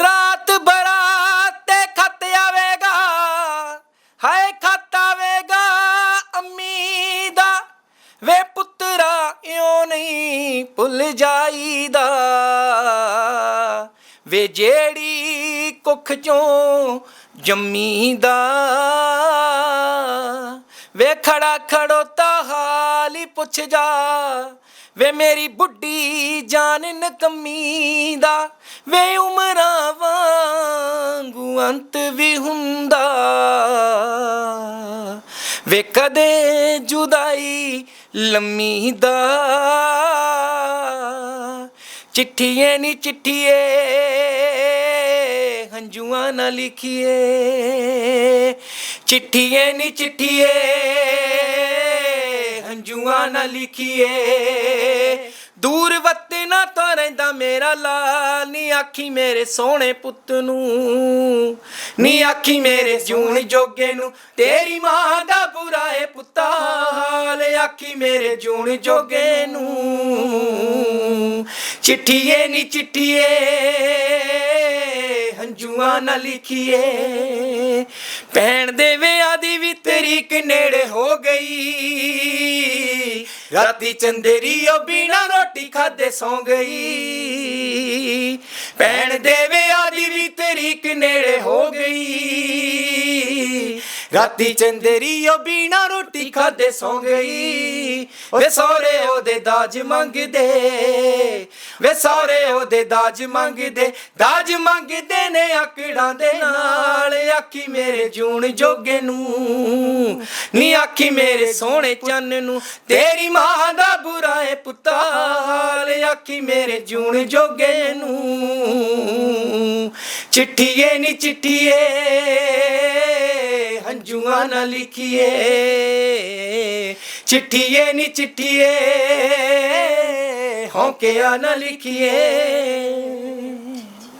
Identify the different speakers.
Speaker 1: ਰਾਤ ਬਰਾਤ ਤੇ ਖਤ ਆਵੇਗਾ, ਹਾਏ ਖਤ ਆਵੇਗਾ, ਅੰਮੀ ਦਾ। ਵੇ ਪੁੱਤਰਾ, ਇਉਂ ਨਹੀਂ ਭੁੱਲ ਜਾਈਦਾ। ਵੇ ਜਿਹੜੀ ਕੁੱਖ ਚੋਂ ਜੰਮੀ ਦਾ। ਵੇ ਖੜਾ ਖੜੋਤਾ ਹਾਲ ਹੀ ਪੁੱਛ ਜਾ, ਵੇ ਮੇਰੀ ਬੁੱਢੀ ਜਾਨ ਨਕਮੀ ਦਾ। ਵੇ ਉਮਰਾਂ ਵਾਂਗੂ ਅੰਤ ਵੀ ਹੁੰਦਾ। ਵੇ ਕਦੇ ਜੁਦਾਈ ਲੰਮੀ ਦਾ ਚਿੱਠੀਏ ਨੀ ਚਿੱਠੀਏ, ਹੰਝੂਆਂ ਨਾ ਲਿਖੀਏ। ਚਿੱਠੀਏ ਨੀ ਚਿੱਠੀਏ, ਹੰਝੂਆਂ ਨਾ ਲਿਖੀਏ। ਦੂਰ ਵਤਨਾ ਤੋਂ ਰਹਿੰਦਾ ਮੇਰਾ ਲਾਲ, ਨੀ ਆਖੀ ਮੇਰੇ ਸੋਹਣੇ ਪੁੱਤ ਨੂੰ। ਨੀ ਆਖੀ ਮੇਰੇ ਜੂਣ ਜੋਗੇ ਨੂੰ, ਤੇਰੀ ਮਾਂ ਦਾ ਬੁਰਾ ਏ ਪੁੱਤਾ। ਹਾਲ ਆਖੀ ਮੇਰੇ ਜੂਣ ਜੋਗੇ ਨੂੰ। ਚਿੱਠੀਏ ਨੀ ਚਿੱਠੀਏ, ਹੰਝੂਆਂ ਨਾ ਲਿਖੀਏ। ਭੈਣ ਦੇ ਵਿਆਹ ਦੀ ਵੀ ਤਰੀਕ ਨੇੜੇ ਹੋ ਗਈ। ਰਾਤੀ ਚੰਦੇਰੀ ਉਹ ਬਿਨਾ ਰੋਟੀ ਖਾਦੇ ਸੌ ਗਈ। ਭੈਣ ਦੇ ਵਿਆਹ ਵੀ ਤਰੀਕ ਨੇੜੇ ਹੋ ਗਈ। ਰਾਤੀ ਚੰਦੇਰੀ ਉਹ ਬਿਨਾ ਰੋਟੀ ਖਾਦੇ ਸੌ ਗਈ। ਵੇ ਸਹੁਰੇ ਉਹਦੇ ਦਾਜ ਮੰਗਦੇ। ਵੇ ਸਹੁਰੇ ਉਹਦੇ ਦਾਜ ਮੰਗਦੇ ਦਾਜ ਮੰਗਦੇ ਨੇ ਆਕੜਾਂ ਦੇ ਨਾਲ। ਆਖੀ ਮੇਰੇ ਜੂਣ ਜੋਗੇ ਨੂੰ, ਨੀ ਆਖੀ ਮੇਰੇ ਸੋਹਣੇ ਚੰਨ ਨੂੰ, ਤੇਰੀ ਮਾਂ ਦਾ ਬੁਰਾ ਏ ਪੁੱਤਾ ਆਖੀ ਮੇਰੇ ਜੂਣ ਜੋਗੇ ਨੂੰ, ਚਿੱਠੀਏ ਨੀ ਚਿੱਠੀਏ, ਹੰਝੂਆਂ ਨਾ ਲਿਖੀਏ। ਚਿੱਠੀਏ ਨੀ ਚਿੱਠੀਏ ਹੌਂਕਿਆ ਨਾ ਲਿਖੀਏ।